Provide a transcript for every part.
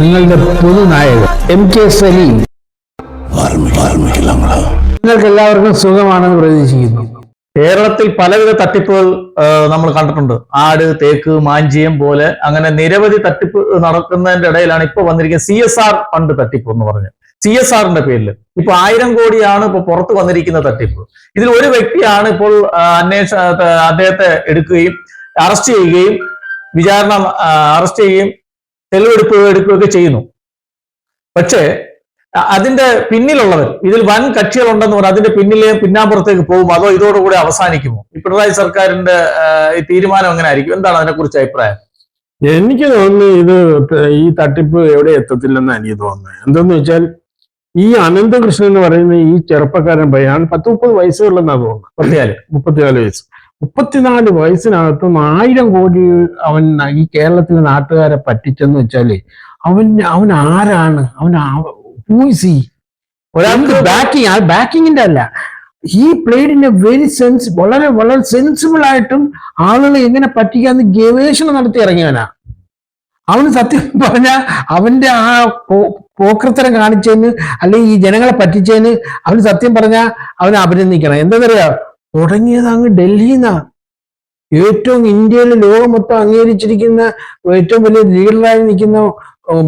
ആം പുതു നായകൻ നിങ്ങളുടെ എം കെ സലീം. നിങ്ങൾക്ക് എല്ലാവർക്കും സുഖമാണെന്ന് പ്രതീക്ഷിക്കുന്നു. കേരളത്തിൽ പലവിധ തട്ടിപ്പുകൾ നമ്മൾ കണ്ടിട്ടുണ്ട്. ആട് തേക്ക് മാഞ്ചിയം പോലെ അങ്ങനെ നിരവധി തട്ടിപ്പ് നടക്കുന്നതിന്റെ ഇടയിലാണ് ഇപ്പൊ വന്നിരിക്കുന്നത് സി എസ് ആർ ഫണ്ട് തട്ടിപ്പ് എന്ന് പറഞ്ഞ്. സി എസ് ആറിന്റെ പേരിൽ. ഇപ്പൊ ആയിരം കോടിയാണ് ഇപ്പൊ പുറത്തു വന്നിരിക്കുന്ന തട്ടിപ്പ്. ഇതിൽ ഒരു വ്യക്തിയാണ് ഇപ്പോൾ അന്വേഷണ അദ്ദേഹത്തെ എടുക്കുകയും അറസ്റ്റ് ചെയ്യുകയും വിചാരണ അറസ്റ്റ് ചെയ്യുകയും തെളിവെടുപ്പ് എടുക്കുകയൊക്കെ ചെയ്യുന്നു. പക്ഷേ അതിന്റെ പിന്നിലുള്ളവർ ഇതിൽ വൻ കക്ഷികളുണ്ടെന്ന് പറഞ്ഞാൽ അതിന്റെ പിന്നിലെ പിന്നാമ്പുറത്തേക്ക് പോകും. അതോ ഇതോടുകൂടി അവസാനിക്കുമോ? ഈ പിണറായി സർക്കാരിന്റെ ഈ തീരുമാനം എങ്ങനെ ആയിരിക്കും എന്താണ് അതിനെക്കുറിച്ച് അഭിപ്രായം? എനിക്ക് തോന്നുന്നു ഇത് ഈ തട്ടിപ്പ് എവിടെ എത്തത്തില്ലെന്ന് എനിക്ക് തോന്നുന്നത് എന്തെന്ന് വെച്ചാൽ ഈ അനന്തകൃഷ്ണൻ എന്ന് പറയുന്ന ഈ ചെറുപ്പക്കാരൻ പയ്യാണ് പത്ത് മുപ്പത് വയസ്സുകളിലെന്നാണ് തോന്നുന്നത് മുപ്പത്തിനാല് മുപ്പത്തിനാല് വയസ്സ്. മുപ്പത്തിനാല് വയസ്സിനകത്തും ആയിരം കോടി അവൻ ഈ കേരളത്തിലെ നാട്ടുകാരെ പറ്റിച്ചെന്ന് വെച്ചാൽ അവൻ അവൻ ആരാണ്? അവൻ ഹൂസി ഒരാൾക്ക് ബാക്കിങ് ആ ബാക്കിങ്ങിന്റെ അല്ല. ഈ played in a very sense വളരെ വളരെ സെൻസിബിൾ ആയിട്ടും ആളുകളെ എങ്ങനെ പറ്റിക്കാന്ന് ഗവേഷണം നടത്തി ഇറങ്ങിയവനാ. അവന് സത്യം പറഞ്ഞ അവന്റെ ആ പോക്രത്തരം കാണിച്ചതിന് അല്ലെങ്കിൽ ഈ ജനങ്ങളെ പറ്റിച്ചതിന് അവന് സത്യം പറഞ്ഞ അവനെ അഭിനന്ദിക്കണം. എന്താണെന്നറിയാ തുടങ്ങിയത് അങ്ങ് ഡൽഹിന്നാ. ഏറ്റവും ഇന്ത്യയിൽ ലോകം മൊത്തം അംഗീകരിച്ചിരിക്കുന്ന ഏറ്റവും വലിയ ലീഡറായി നിൽക്കുന്ന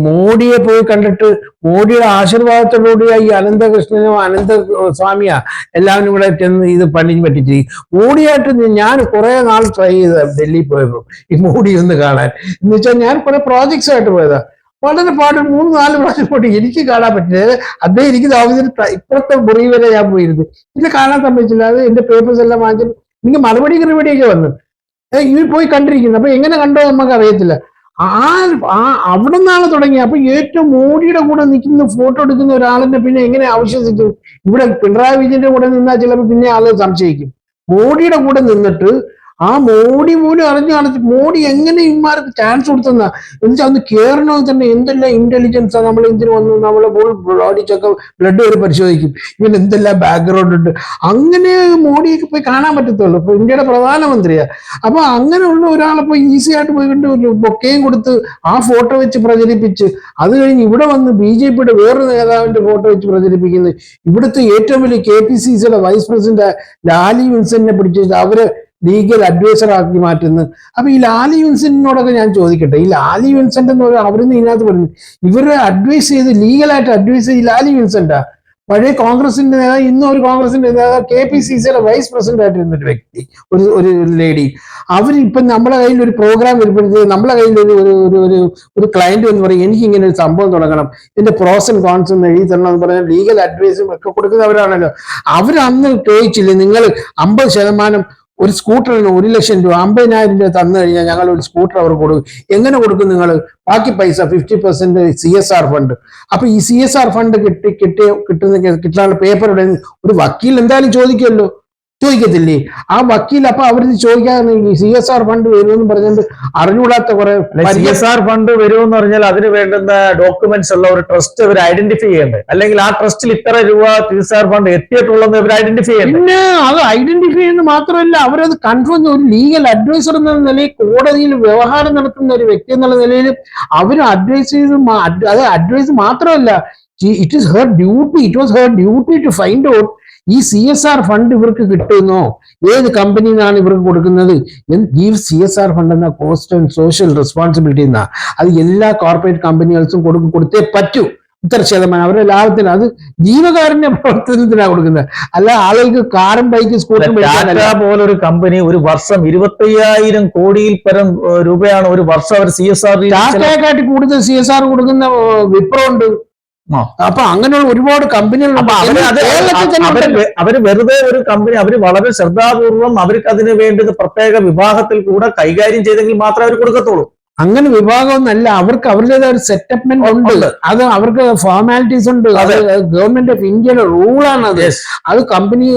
മോഡിയെ പോയി കണ്ടിട്ട് മോഡിയുടെ ആശീർവാദത്തോടുകൂടിയ ഈ അനന്തകൃഷ്ണനോ അനന്ത സ്വാമിയാ എല്ലാവരും കൂടെ ചെന്ന് ഇത് പണി പറ്റിച്ചിരിക്കും. മോഡിയായിട്ട് ഞാൻ കുറെ നാൾ ട്രൈ ചെയ്ത ഡൽഹി പോയപ്പോ ഈ മോഡി ഒന്ന് കാണാൻ. എന്ന് വെച്ചാൽ ഞാൻ കുറെ പ്രോജക്ട്സ് ആയിട്ട് പോയതാ. വളരെ പാട് മൂന്ന് നാല് പ്രാവശ്യം പോയിട്ട് എനിക്ക് കാണാൻ പറ്റില്ല. അദ്ദേഹം എനിക്ക് താമസിച്ചിട്ട് ഇപ്പോഴത്തെ മുറി വരെ ഞാൻ പോയിരുന്നു. പിന്നെ കാണാൻ സംഭവിച്ചില്ല അത് എന്റെ പേപ്പേഴ്സ് എല്ലാം വാങ്ങിച്ചിട്ട് എനിക്ക് മറുപടി മറുപടിയൊക്കെ വന്നു? ഇനി പോയി കണ്ടിരിക്കുന്നു. അപ്പൊ എങ്ങനെ കണ്ടോ നമുക്ക് അറിയത്തില്ല. ആ ആ അവിടെ നിന്നാണ് തുടങ്ങി അപ്പൊ ഏറ്റവും മോഡിയുടെ കൂടെ നിൽക്കുന്ന ഫോട്ടോ എടുക്കുന്ന ഒരാളിനെ പിന്നെ എങ്ങനെ ആവശ്വസിക്കും ഇവിടെ പിണറായി വിജയന്റെ കൂടെ നിന്നാൽ ചിലപ്പോൾ പിന്നെ ആൾ സംശയിക്കും. മോഡിയുടെ കൂടെ നിന്നിട്ട് ആ മോഡി പോലും അറിഞ്ഞു മോഡി എങ്ങനെ ഇമാർക്ക് ചാൻസ് കൊടുത്തെന്നാ? എന്നുവെച്ചാൽ ഒന്ന് കയറണമെങ്കിൽ തന്നെ എന്തെല്ലാം ഇന്റലിജൻസാ നമ്മൾ എന്തിനു വന്നു? നമ്മളെ ബോഡി ചെക്കപ്പ് ബ്ലഡ് വരെ പരിശോധിക്കും. ഇവൻ എന്തെല്ലാം ബാക്ക്ഗ്രൗണ്ട് ഉണ്ട്? അങ്ങനെ മോഡിയൊക്കെ പോയി കാണാൻ പറ്റത്തുള്ളൂ. ഇപ്പൊ ഇന്ത്യയുടെ പ്രധാനമന്ത്രിയാ. അപ്പൊ അങ്ങനെയുള്ള ഒരാളെ പോയി ഈസി ആയിട്ട് പോയി കണ്ട് ബൊക്കയും കൊടുത്ത് ആ ഫോട്ടോ വെച്ച് പ്രചരിപ്പിച്ച് അത് കഴിഞ്ഞ് ഇവിടെ വന്ന് ബി ജെ പിയുടെ വേറൊരു നേതാവിന്റെ ഫോട്ടോ വെച്ച് പ്രചരിപ്പിക്കുന്നത് ഇവിടുത്തെ ഏറ്റവും വലിയ കെ പി സി സിയുടെ വൈസ് പ്രസിഡന്റ് ലാലി വിൻസെന്റിനെ പിടിച്ചിട്ട് അവർ ലീഗൽ അഡ്വൈസർ ആക്കി മാറ്റുന്നത്. അപ്പൊ ഈ ലാലി വിൻസെന്റിനോടൊക്കെ ഞാൻ ചോദിക്കട്ടെ. ഈ ലാലി വിൻസെന്റ് എന്ന് പറയുന്നത് അവരൊന്നും ഇതിനകത്ത് പറഞ്ഞു ഇവരെ അഡ്വൈസ് ചെയ്ത് ലീഗലായിട്ട് അഡ്വൈസ് ചെയ്ത് ലാലി വിൻസെന്റാ? പഴയ കോൺഗ്രസിന്റെ നേതാവ് ഇന്നും ഒരു കോൺഗ്രസിന്റെ നേതാവ് കെ പി സി സിയുടെ വൈസ് പ്രസിഡന്റ് ആയിട്ടിരുന്ന ഒരു വ്യക്തി ഒരു ഒരു ലേഡി അവർ നമ്മുടെ കയ്യിൽ ഒരു പ്രോഗ്രാം വരുമ്പോഴത്തേക്ക് നമ്മളെ കയ്യിൽ ഒരു ഒരു ഒരു ഒരു ക്ലയന്റ് എന്ന് പറയും എനിക്ക് ഇങ്ങനെ ഒരു സംഭവം തുടങ്ങണം. എന്റെ പ്രോസ് ആൻഡ് കോൺസ് എന്ന് എഴുതി തരണം എന്ന് പറഞ്ഞാൽ ലീഗൽ അഡ്വൈസും ഒക്കെ കൊടുക്കുന്നവരാണല്ലോ. അവരന്ന് ചോദിച്ചില്ലേ നിങ്ങൾ അമ്പത് ശതമാനം ഒരു സ്കൂട്ടറിന് ഒരു ലക്ഷം രൂപ അമ്പതിനായിരം രൂപ തന്നു കഴിഞ്ഞാൽ ഞങ്ങൾ ഒരു സ്കൂട്ടർ അവർ കൊടുക്കും. എങ്ങനെ കൊടുക്കും നിങ്ങൾ ബാക്കി പൈസ fifty percent C S R fund അപ്പൊ ഈ സി എസ് ആർ ഫണ്ട് കിട്ടി കിട്ടിയ കിട്ടുന്ന കിട്ടാനുള്ള പേപ്പർ ഒരു വക്കീൽ എന്തായാലും ചോദിക്കുമല്ലോ. ചോദിക്കത്തില്ലേ? ആ വക്കീൽ അപ്പൊ അവരിത് ചോദിക്കാൻ സി എസ് ആർ ഫണ്ട് വരുമെന്ന് പറഞ്ഞിട്ട് അറിഞ്ഞുകൂടാത്ത കുറെ സി എസ് ആർ ഫണ്ട് വരുമെന്ന് പറഞ്ഞാൽ അതിന് വേണ്ടുന്ന ഡോക്യുമെന്റ്സ് ഉള്ള ഒരു ട്രസ്റ്റ് ഇവർ ഐഡന്റിഫൈ ചെയ്യേണ്ടത് അല്ലെങ്കിൽ ആ ട്രസ്റ്റിൽ ഇത്ര രൂപ സി എസ് ആർ ഫണ്ട് എത്തിയിട്ടുള്ളതെന്ന് ഇവർ ഐഡന്റിഫൈ ചെയ്യണ്ടേ? പിന്നെ അത് ഐഡന്റിഫൈ ചെയ്യുന്നത് മാത്രമല്ല അവരത് കൺഫേം ഒരു ലീഗൽ അഡ്വൈസർ എന്ന നിലയിൽ കോടതിയിൽ വ്യവഹാരം നടത്തുന്ന ഒരു വ്യക്തി എന്നുള്ള നിലയിൽ അവർ അഡ്വൈസ് ചെയ്ത് അത് അത് അഡ്വൈസ് മാത്രമല്ല it is her duty it was her duty to find out ഈ സി എസ് ആർ ഫണ്ട് ഇവർക്ക് കിട്ടുന്നോ? ഏത് കമ്പനിയിൽ നിന്നാണ് ഇവർക്ക് കൊടുക്കുന്നത്? ഈ സി എസ് ആർ ഫണ്ട് എന്ന കോസ്റ്റ് ആൻഡ് സോഷ്യൽ റെസ്പോൺസിബിലിറ്റി എന്നാ അത് എല്ലാ കോർപ്പറേറ്റ് കമ്പനികൾക്കും കൊടുക്കും കൊടുത്തേ പറ്റൂ. ഇത്ര ശതമാനം. അവരുടെ ലാഭത്തിന് അത് ജീവകാരുണ്യ പ്രവർത്തനത്തിനാണ് കൊടുക്കുന്നത്. അല്ല ആളുകൾക്ക് കാറും ബൈക്ക് സ്കൂട്ടറും പോലെ ഒരു കമ്പനി ഒരു വർഷം ഇരുപത്തയ്യായിരം കോടിയിൽ പരം രൂപയാണ് ഒരു വർഷം അവർ സി എസ് ആർ ടാറ്റയെക്കാട്ടി കൂടുതൽ സി എസ് ആർ കൊടുക്കുന്ന വിപ്രോ ഉണ്ട്. ആ. അപ്പൊ അങ്ങനെയുള്ള ഒരുപാട് കമ്പനികളുണ്ട് അവർ വെറുതെ ഒരു കമ്പനി അവർ വളരെ ശ്രദ്ധാപൂർവം അവർക്ക് അതിന് വേണ്ടത് പ്രത്യേക വിഭാഗത്തിൽ കൂടെ കൈകാര്യം ചെയ്തെങ്കിൽ മാത്രമേ അവർ കൊടുക്കത്തുള്ളൂ. അങ്ങനെ വിഭാഗമൊന്നല്ല അവർക്ക് അവരുടേതായ ഒരു സെറ്റപ്മെന്റ് ഉണ്ട്. അത് അവർക്ക് ഫോർമാലിറ്റീസ് ഉണ്ട്. അത് ഗവൺമെന്റ് ഓഫ് ഇന്ത്യയുടെ റൂളാണ് അത്. അത് കമ്പനി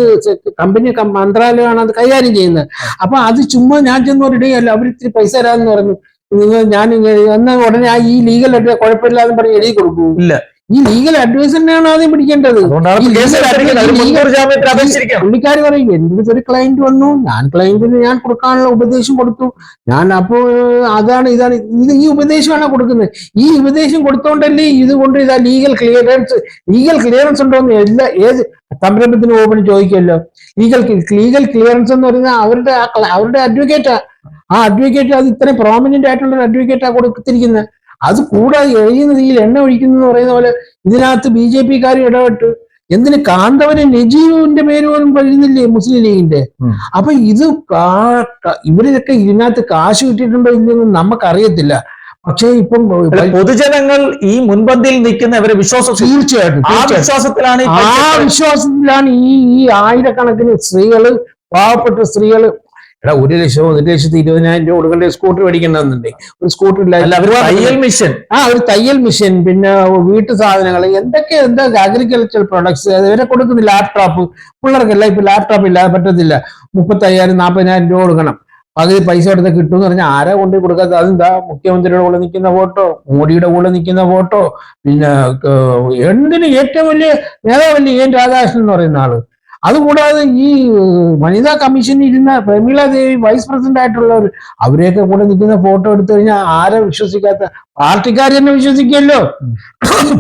കമ്പനി മന്ത്രാലയമാണ് അത് കൈകാര്യം ചെയ്യുന്നത്. അപ്പൊ അത് ചുമ്മാ ഞാൻ ചെന്ന് പറഞ്ഞിട്ടില്ല അവർ ഇത്തിരി പൈസ തരാമെന്ന് പറഞ്ഞു. നിങ്ങൾ ഞാൻ എന്നാൽ എന്നാ ഉടനെ ആ ഈ ലീഗൽ കുഴപ്പമില്ലാന്ന് പറഞ്ഞ് എഴുതി കൊടുക്കൂ. ഇല്ല. ഈ ലീഗൽ അഡ്വൈസ് അഡ്വൈസറിനെയാണ് ആദ്യം പിടിക്കേണ്ടത്. പുള്ളിക്കാർ പറയും എന്റെ ഒരു ക്ലയന്റ് വന്നു. ഞാൻ ക്ലയന്റിന് ഞാൻ കൊടുക്കാനുള്ള ഉപദേശം കൊടുത്തു. ഞാൻ അപ്പോ അതാണ് ഇതാണ്. ഇത് ഈ ഉപദേശമാണ് കൊടുക്കുന്നത്. ഈ ഉപദേശം കൊടുത്തോണ്ടല്ലേ ഇതുകൊണ്ട് ഇതാ ലീഗൽ ക്ലിയറൻസ് ലീഗൽ ക്ലിയറൻസ് ഉണ്ടോ എന്ന് എല്ലാ ഏത് സംരംഭത്തിന് ഓപ്പൺ ചോദിക്കുമല്ലോ. ലീഗൽ ലീഗൽ ക്ലിയറൻസ് എന്ന് പറയുന്നത് അവരുടെ ആ അവരുടെ അഡ്വക്കേറ്റാ ആ. അഡ്വക്കേറ്റ് അത് ഇത്രയും പ്രോമിനന്റ് ആയിട്ടുള്ള ഒരു അഡ്വക്കേറ്റാ കൊടുത്തിരിക്കുന്നത്. അത് കൂടാതെ എഴുതിയ തീയിൽ എണ്ണ ഒഴിക്കുന്നു എന്ന് പറയുന്ന പോലെ ഇതിനകത്ത് ബി ജെ പിക്കാർ ഇടപെട്ട് എന്തിന് കാന്തവന് നജീബിന്റെ പേര് പോലും പറയുന്നില്ലേ മുസ്ലിം ലീഗിന്റെ? അപ്പൊ ഇത് ഇവരിതൊക്കെ ഇതിനകത്ത് കാശ് കിട്ടിയിട്ടുണ്ടോ ഇല്ലെന്ന് നമുക്കറിയത്തില്ല. പക്ഷേ ഇപ്പം പൊതുജനങ്ങൾ ഈ മുൻപന്തിയിൽ നിൽക്കുന്ന ഇവരെ വിശ്വാസം തീർച്ചയായിട്ടും ആ വിശ്വാസത്തിലാണ് ആ വിശ്വാസത്തിലാണ് ഈ ഈ ആയിരക്കണക്കിന് സ്ത്രീകൾ പാവപ്പെട്ട സ്ത്രീകൾ എടാ ഒരു ലക്ഷം ഒരു ലക്ഷത്തി ഇരുപതിനായിരം രൂപ കൊടുക്കേണ്ട സ്കൂട്ടർ മേടിക്കണമെന്നുണ്ട് ഒരു സ്കൂട്ടർ ഇല്ല. തയ്യൽ മിഷൻ ആ ഒരു തയ്യൽ മിഷൻ പിന്നെ വീട്ടു സാധനങ്ങൾ എന്തൊക്കെ എന്താ അഗ്രികൾച്ചർ പ്രൊഡക്ട്സ് ഇവരെ കൊടുക്കുന്ന ലാപ്ടോപ്പ് പിള്ളേർക്കല്ല ഇപ്പൊ ലാപ്ടോപ്പ് ഇല്ലാതെ പറ്റത്തില്ല. മുപ്പത്തയ്യായിരം നാൽപ്പതിനായിരം രൂപ കൊടുക്കണം. പകുതി പൈസ എടുത്ത് കിട്ടും എന്ന് പറഞ്ഞാൽ ആരാ കൊണ്ട് കൊടുക്കാത്ത? അതെന്താ? മുഖ്യമന്ത്രിയുടെ കൂടെ നിൽക്കുന്ന ഫോട്ടോ മോഡിയുടെ കൂടെ നിൽക്കുന്ന ഫോട്ടോ പിന്നെ എന്തിന് ഏറ്റവും വലിയ നേതാവല്ലേ എൻ രാധാകൃഷ്ണൻ എന്ന് പറയുന്ന ആൾ? അതുകൂടാതെ ഈ വനിതാ കമ്മീഷനിൽ ഇരുന്ന പ്രമീള ദേവി വൈസ് പ്രസിഡന്റ് ആയിട്ടുള്ളവർ അവരെയൊക്കെ കൂടെ നിൽക്കുന്ന ഫോട്ടോ എടുത്തു കഴിഞ്ഞാൽ ആരെ വിശ്വസിക്കാത്ത പാർട്ടിക്കാർ തന്നെ വിശ്വസിക്കുമല്ലോ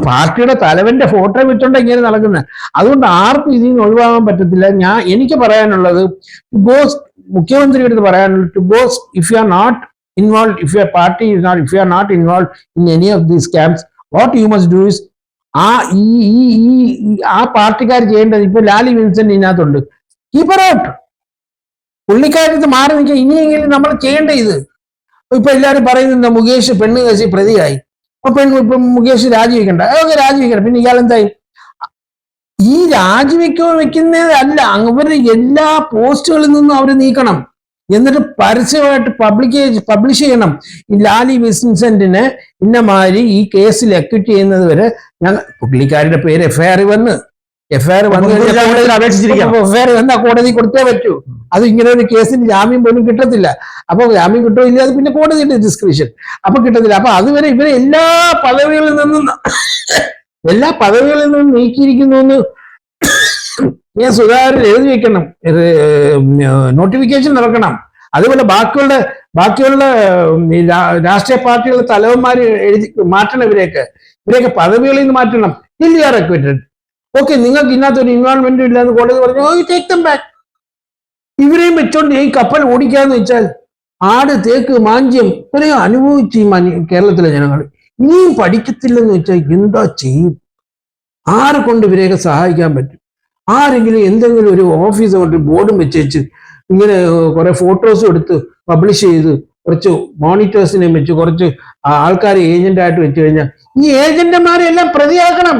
പാർട്ടിയുടെ തലവന്റെ ഫോട്ടോ വെച്ചോണ്ട് ഇങ്ങനെ നടക്കുന്നത് അതുകൊണ്ട് ആർക്കും ഇതിൽ നിന്ന് ഒഴിവാകാൻ പറ്റത്തില്ല. ഞാൻ എനിക്ക് പറയാനുള്ളത് ബോസ് മുഖ്യമന്ത്രിയുടെ അടുത്ത് പറയാനുള്ളത് boss if you are not involve if your party not if you are not involve in any of these camps what you must do is ആ ഈ ഈ ആ പാർട്ടിക്കാർ ചെയ്യേണ്ടത് ഇപ്പൊ ലാലി വിൽസൺ ഇതിനകത്തുണ്ട്. കീപ്പർ ഔട്ട് പുള്ളിക്കാരത്ത് മാറി നിൽക്കുക ഇനിയെങ്കിലും നമ്മൾ ചെയ്യേണ്ട ഇത്. ഇപ്പൊ എല്ലാവരും പറയുന്നുണ്ട് മുകേഷ് പെണ്ണ് കേസി പ്രതിയായി. അപ്പൊ പെണ്ണ് ഇപ്പൊ മുകേഷ് രാജിവെക്കണ്ട. അതൊക്കെ രാജിവെക്കണ്ട പിന്നെ ഇയാൾ എന്തായി? ഈ രാജിവെക്കോ വെക്കുന്നതല്ല. അവർ എല്ലാ പോസ്റ്റുകളിൽ നിന്നും അവർ നീക്കണം. എന്നിട്ട് പരസ്യമായിട്ട് പബ്ലിക് പബ്ലിഷ് ചെയ്യണം. ഈ ലാലി വിൻസെന്റിനെ ഇന്നമാതിരി ഈ കേസിൽ എക്വിറ്റ് ചെയ്യുന്നത് വരെ ഞങ്ങൾ പുള്ളിക്കാരുടെ പേര് എഫ്ഐആർ വന്ന് എഫ്ഐആർ വന്നു കഴിഞ്ഞാൽ ജാമ്യത്തിന് അപേക്ഷിച്ചിരിക്കണം എഫ്ഐആർ വന്ന കോടതി കൊടുത്തേ പറ്റൂ. അത് ഇങ്ങനെ ഒരു കേസിന് ജാമ്യം പോലും കിട്ടത്തില്ല. അപ്പൊ ജാമ്യം കിട്ടോ ഇല്ല അത് പിന്നെ കോടതിയുടെ ഡിസ്ക്രിപ്ഷൻ. അപ്പൊ കിട്ടത്തില്ല. അപ്പൊ അതുവരെ ഇവരെ എല്ലാ പദവികളിൽ നിന്നും എല്ലാ പദവികളിൽ നിന്നും നീക്കിയിരിക്കുന്നു എന്ന് ഞാൻ സുധാകരൻ എഴുതി വെക്കണം. നോട്ടിഫിക്കേഷൻ നടക്കണം. അതുപോലെ ബാക്കിയുള്ള ബാക്കിയുള്ള രാഷ്ട്രീയ പാർട്ടികളുടെ തലവന്മാർ എഴുതി മാറ്റണം ഇവരെയൊക്കെ. ഇവരെയൊക്കെ പദവികളിൽ നിന്ന് മാറ്റണം. ഇല്ല ആർ അക്വിറ്റഡ് ഓക്കെ നിങ്ങൾക്ക് ഇതിനകത്ത് ഒരു ഇൻവോൾവ്മെന്റും ഇല്ല എന്ന് കോടതി പറഞ്ഞു ടേക്ക് ദം ബാക്ക് ഇവരെയും വെച്ചോണ്ട് ഈ കപ്പൽ ഓടിക്കാന്ന് വെച്ചാൽ ആട് തേക്ക് മാഞ്ചിയം ഇവരെയും അനുഭവിച്ച് ഈ കേരളത്തിലെ ജനങ്ങൾ ഇനിയും പഠിക്കത്തില്ലെന്ന് വെച്ചാൽ എന്താ ചെയ്യും? ആരെ കൊണ്ട് ഇവരെയൊക്കെ സഹായിക്കാൻ പറ്റും? ആരെങ്കിലും എന്തെങ്കിലും ഒരു ഓഫീസ് കൊണ്ട് ബോർഡും വെച്ചേച്ച് ഇങ്ങനെ കുറെ ഫോട്ടോസും എടുത്ത് പബ്ലിഷ് ചെയ്ത് കുറച്ച് മോണിറ്റേഴ്സിനെ വെച്ച് കുറച്ച് ആൾക്കാരെ ഏജന്റ് ആയിട്ട് വെച്ച് കഴിഞ്ഞാൽ ഈ ഏജന്റുമാരെ എല്ലാം പ്രതിയാക്കണം.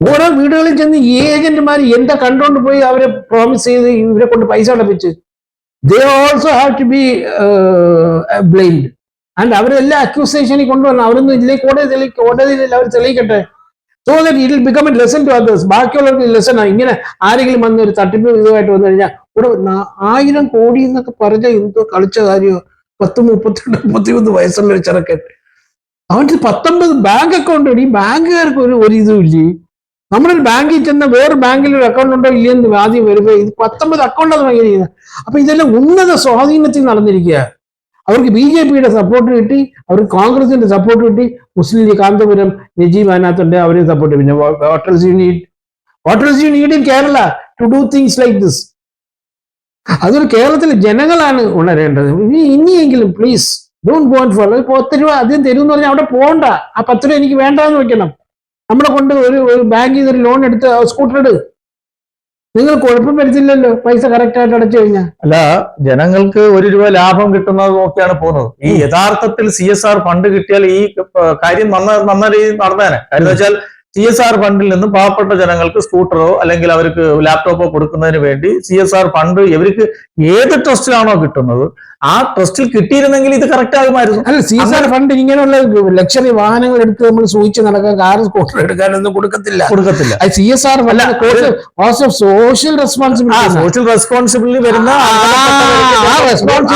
ഓരോ വീടുകളിൽ ചെന്ന് ഈ ഏജന്റുമാർ എന്താ കണ്ടോണ്ട് പോയി അവരെ പ്രോമിസ് ചെയ്ത് ഇവരെ കൊണ്ട് പൈസ അടപ്പിച്ച്? They also have to be blamed and അവരെല്ലാം അക്യൂസേഷനിൽ കൊണ്ടുവരണം. അവരൊന്നും ഇതിലേക്ക് കോടതി കോടതിയിൽ അവർ തെളിയിക്കട്ടെ. So that it become a lesson to others ബാക്കിയുള്ളവർക്ക് ലെസൺ ആണ് ഇങ്ങനെ ആരെങ്കിലും വന്ന് ഒരു തട്ടിപ്പ് ഇതുമായിട്ട് വന്നു കഴിഞ്ഞാൽ നാ- ആയിരം കോടി എന്നൊക്കെ പറഞ്ഞ എന്തോ കളിച്ച കാര്യമോ പത്ത് മുപ്പത്തിരണ്ട് മുപ്പത്തിമൂന്ന് വയസ്സുള്ള ഒരു ചെറുക്കൻ. അവന്റെ പത്തൊമ്പത് ബാങ്ക് അക്കൗണ്ട് ഈ ബാങ്കുകാർക്ക് ഒരു ഒരു ഇതും ഇല്ലേ? നമ്മുടെ ഒരു ബാങ്കിൽ ചെന്ന വേറെ ബാങ്കിൽ ഒരു അക്കൗണ്ട് ഉണ്ടോ ഇല്ലെന്ന് ആദ്യം വരുമ്പോ ഇത് പത്തൊമ്പത് അക്കൗണ്ടാണ് ഭയങ്കര അപ്പൊ ഇതെല്ലാം ഉന്നത സ്വാധീനത്തിൽ നടന്നിരിക്കുക അവർക്ക് ബി ജെ പിയുടെ സപ്പോർട്ട് കിട്ടി. അവർക്ക് കോൺഗ്രസിന്റെ സപ്പോർട്ട് കിട്ടി. മുസ്ലിം ലീഗ് കാന്തപുരം നജീബ് അതിനകത്തുണ്ട്. അവരെയും സപ്പോർട്ട് പിന്നെ what else you need what else you need in Kerala. To do things like this അതൊരു കേരളത്തിലെ ജനങ്ങളാണ് ഉണരേണ്ടത്. ഇനി ഇനിയെങ്കിലും പ്ലീസ് ഡോണ്ട് ഗോൺ ഫോർ പത്ത് രൂപ ആദ്യം തരും എന്ന് പറഞ്ഞാൽ അവിടെ പോകണ്ട ആ പത്ത് രൂപ എനിക്ക് വേണ്ടാന്ന് വെക്കണം. നമ്മളെ കൊണ്ട് ഒരു ഒരു ബാങ്കിൽ നിന്ന് ഒരു ലോൺ എടുത്ത് സ്കൂട്ടർ എടു നിങ്ങൾ കുഴപ്പം വരുത്തില്ലല്ലോ പൈസ കറക്റ്റ് ആയിട്ട് അടച്ചു കഴിഞ്ഞാൽ അല്ല ജനങ്ങൾക്ക് ഒരു രൂപ ലാഭം കിട്ടുന്നത് നോക്കിയാണ് പോകുന്നത്. ഈ യഥാർത്ഥത്തിൽ സി എസ് ആർ ഫണ്ട് കിട്ടിയാൽ ഈ കാര്യം നന്ന നന്ന രീതിയിൽ നടന്നേനെ. കാര്യം വെച്ചാൽ സി എസ് ആർ ഫണ്ടിൽ നിന്നും പാവപ്പെട്ട ജനങ്ങൾക്ക് സ്കൂട്ടറോ അല്ലെങ്കിൽ അവർക്ക് ലാപ്ടോപ്പോ കൊടുക്കുന്നതിന് വേണ്ടി സി എസ് ആർ ഫണ്ട് ഇവർക്ക് ഏത് ട്രസ്റ്റിലാണോ കിട്ടുന്നത്? ആ ട്രസ്റ്റിൽ കിട്ടിയിരുന്നെങ്കിൽ ഇത് കറക്റ്റ് ആകുമായിരുന്നു. അല്ല സി എസ് ആർ ഫണ്ട് ഇങ്ങനെയുള്ള ലക്ഷറി വാഹനങ്ങൾ എടുത്ത് നമ്മൾ സൂക്ഷിച്ച് നടക്കാൻ കാർ സ്കൂട്ടർ എടുക്കാനൊന്നും കൊടുക്കത്തില്ല. കൊടുക്കത്തില്ല. C S R course of social responsibility social responsibility വരുന്ന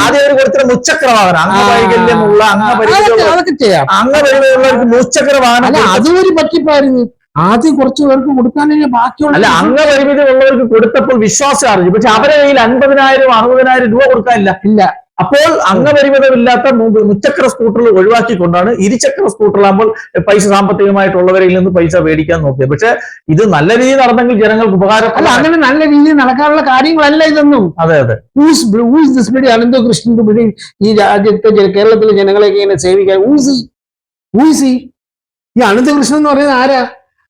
ആദ്യം അവർ കൊടുത്ത മുച്ചക്ര വാഹനം അംഗവൈകല്യമുള്ള അംഗപരിമിതിയുള്ള അതൊക്കെ ചെയ്യാം. അംഗപരിമിതിയുള്ളവർക്ക് മുച്ചക്ര വാഹനം അല്ല അതൊരു പറ്റിപ്പായിരുന്നു. ആദ്യം കുറച്ച് പേർക്ക് കൊടുക്കാനേ ബാക്കിയുള്ള അല്ല അംഗപരിമിതി ഉള്ളവർക്ക് കൊടുത്തപ്പോൾ വിശ്വാസം അറിഞ്ഞു. പക്ഷെ അവരെ കയ്യിൽ അൻപതിനായിരം അറുപതിനായിരം രൂപ കൊടുക്കാനില്ല. ഇല്ല. അപ്പോൾ അംഗപരിമിതമില്ലാത്ത മുച്ചക്ര സ്കൂട്ടറുകൾ ഒഴിവാക്കിക്കൊണ്ടാണ് ഇരുചക്ര സ്കൂട്ടറിലാകുമ്പോൾ പൈസ സാമ്പത്തികമായിട്ടുള്ളവരിൽ നിന്ന് പൈസ മേടിക്കാൻ നോക്കിയത്. പക്ഷെ ഇത് നല്ല രീതിയിൽ നടന്നെങ്കിൽ ജനങ്ങൾക്ക് അല്ല അങ്ങനെ നല്ല രീതിയിൽ നടക്കാനുള്ള കാര്യങ്ങളല്ല ഇതൊന്നും. അതെ അതെ. ഊസ് ദിസ് പിടി ഈ രാജ്യത്തെ കേരളത്തിലെ ജനങ്ങളെ ഇങ്ങനെ സേവിക്കാൻ? ഊസി ഊസി ഈ അനന്തകൃഷ്ണൻ എന്ന് പറയുന്നത് ആരാ?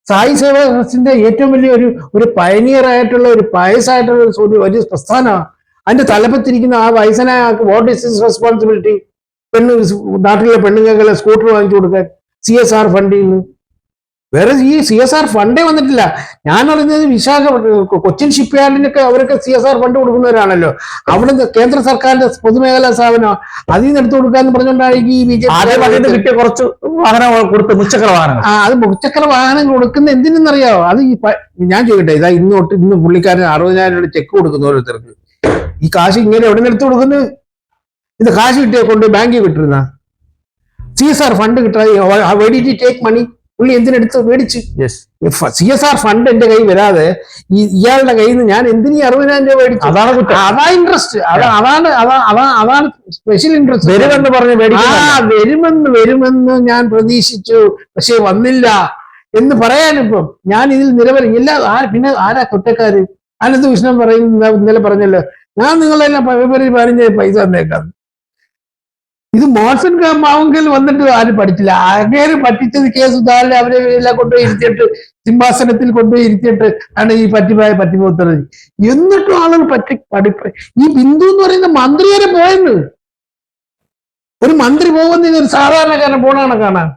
സായി സേവാ ട്രസ്റ്റിന്റെ ഏറ്റവും വലിയ ഒരു ഒരു പയനിയർ ആയിട്ടുള്ള ഒരു പയസായിട്ടുള്ള ഒരു ഒരു വലിയ പ്രസ്ഥാനമാണ്. അതിന്റെ തലപ്പത്തിരിക്കുന്ന ആ വയസ്സനായ വാട്ട് ഇസ് ഹിസ് റെസ്പോൺസിബിലിറ്റി പെണ്ണ് നാട്ടിലെ പെണ്ണുങ്ങളെ സ്കൂട്ടർ വാങ്ങിച്ചു കൊടുക്കാൻ സി എസ് ആർ ഫണ്ടിൽ നിന്ന്. വേറെ ഈ സി എസ് ആർ ഫണ്ടേ വന്നിട്ടില്ല. ഞാൻ അറിഞ്ഞത് വിശാഖ കൊച്ചിൻ ഷിപ്പ് യാർഡിനൊക്കെ അവരൊക്കെ സി എസ് ആർ ഫണ്ട് കൊടുക്കുന്നവരാണല്ലോ. അവിടെ കേന്ദ്ര സർക്കാരിന്റെ പൊതുമേഖലാ സ്ഥാപനം അതിൽ നിന്ന് എടുത്തു കൊടുക്കാന്ന് പറഞ്ഞുകൊണ്ടായിരിക്കും ഈ ബി ജെ കിട്ടിയ കുറച്ച് വാഹനം കൊടുത്ത് മുച്ചക്ര വാഹനങ്ങൾ. ആ അത് മുച്ചക്ര വാഹനം കൊടുക്കുന്ന എന്തിനെന്നറിയാവോ? അത് ഞാൻ ചോദിക്കട്ടെ ഇതാ ഇന്ന് തൊട്ട് ഇന്ന് പുള്ളിക്കാരൻ അറുപതിനായിരം രൂപ ചെക്ക് കൊടുക്കുന്ന ഓരോരുത്തർക്ക്. ഈ കാശ് ഇങ്ങനെ എവിടെ നിന്ന് എടുത്തു കൊടുക്കുന്നത് ഇത് കാശ് കിട്ടിയ കൊണ്ട് ബാങ്കിൽ കിട്ടുന്ന സി എസ് ആർ ഫണ്ട് കിട്ടാതെ ടേക്ക് മണി പുള്ളി എന്തിനെടുത്ത് മേടിച്ച്? സി എസ് ആർ ഫണ്ട് എന്റെ കയ്യിൽ വരാതെ ഈ ഇയാളുടെ കയ്യിൽ നിന്ന് ഞാൻ എന്തിനീ അറുപതിനായിരം രൂപ മേടിച്ചു? അതാണ് അതാ ഇൻട്രസ്റ്റ് അതാ അതാണ് അതാ അതാ അതാണ് സ്പെഷ്യൽ ഇൻട്രസ്റ്റ് വരുമെന്ന് പറഞ്ഞ് ആ വരുമെന്ന് വരുമെന്ന് ഞാൻ പ്രതീക്ഷിച്ചു. പക്ഷെ വന്നില്ല. എന്ന് പറയാനിപ്പം. ഞാൻ ഇതിൽ നിരവധി എല്ലാ പിന്നെ ആരാ കുറ്റക്കാര്? അനന്ത് കൃഷ്ണൻ പറയുന്ന ഇന്നലെ പറഞ്ഞല്ലോ ഞാൻ നിങ്ങളെല്ലാം പതിനഞ്ച് പൈസ തന്നേക്കാം. ഇത് മോശൻ മാവങ്കൽ വന്നിട്ട് ആരും പഠിച്ചില്ല. അങ്ങേര് പറ്റിച്ചത് കെ സുധാകരനെ അവരെ എല്ലാം കൊണ്ടുപോയി ഇരുത്തിയിട്ട് സിംഹാസനത്തിൽ കൊണ്ടുപോയി ഇരുത്തിയിട്ട് ആണ് ഈ പറ്റിപ്പായ പറ്റിപ്പോത്തത് എന്നിട്ടും ആളുകൾ പറ്റി പഠിപ്പ് ഈ ബിന്ദു എന്ന് പറയുന്ന മന്ത്രി വരെ പോയെന്ന്. ഒരു മന്ത്രി പോകുന്ന ഒരു സാധാരണക്കാരൻ പോണാണ് കാണാൻ.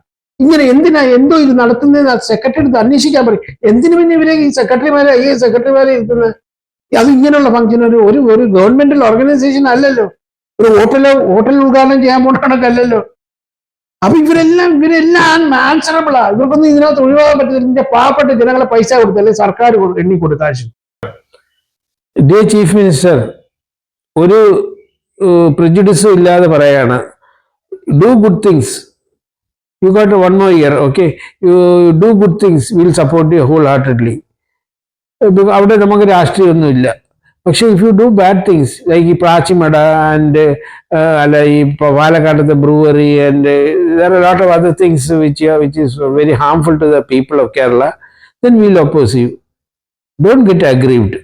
ഇങ്ങനെ എന്തിനാ എന്തോ ഇത് നടത്തുന്നത് സെക്രട്ടറി അടുത്ത് അന്വേഷിക്കാൻ പറയും. എന്തിനു പിന്നെ ഇവരെ ഈ സെക്രട്ടറിമാരെ ഐ എസ് സെക്രട്ടറിമാരെ ഇരുത്തുന്നത്? അത് ഇങ്ങനെയുള്ള ഫംഗ്ഷൻ ഒരു ഒരു ഒരു ഗവൺമെന്റൽ ഓർഗനൈസേഷൻ അല്ലല്ലോ. ഒരു ഹോട്ടലോ ഹോട്ടൽ ഉദ്ഘാടനം ചെയ്യാൻ പോണ കണക്കല്ലല്ലോ. അപ്പൊ ഇവരെല്ലാം ഇവരെല്ലാം ആൻസറബിളാ ഇവർക്കൊന്നും ഇതിനകത്ത് ഒഴിവാക്കാൻ പറ്റില്ല ഇതിന്റെ പാവപ്പെട്ട ജനങ്ങളെ പൈസ കൊടുത്തല്ലേ സർക്കാർ എണ്ണി കൊടുക്കാശ് ഡേ ചീഫ് മിനിസ്റ്റർ ഒരു പ്രിജുഡിസും ഇല്ലാതെ പറയാണ്. Do good things you got one more year, okay? You do good things, support you whole heartedly അവിടെ നമുക്ക് രാഷ്ട്രീയമൊന്നുമില്ല പക്ഷേ if you do bad things like ഈ പ്രാച്ചിമട ആൻഡ് അല്ല ഈ പാലക്കാട്ടത്തെ brewery and there are lot of other things which which is very harmful to the people of Kerala then will oppose you don't get aggrieved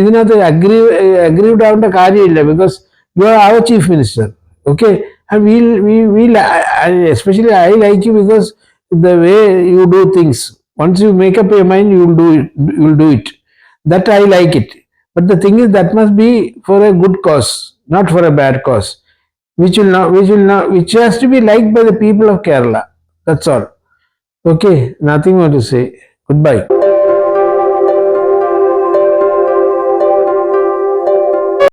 ഇതിനകത്ത് aggrieve aggrieved ആവേണ്ട കാര്യമില്ല because you are our chief minister okay And we'll, we will, especially I like you because the way you do things. Once you make up your mind, you will do it. You will do it. That I like it. But the thing is, that must be for a good cause, not for a bad cause, which will not, which will not, which has to be liked by the people of Kerala. That's all. Okay, nothing more to say. Goodbye.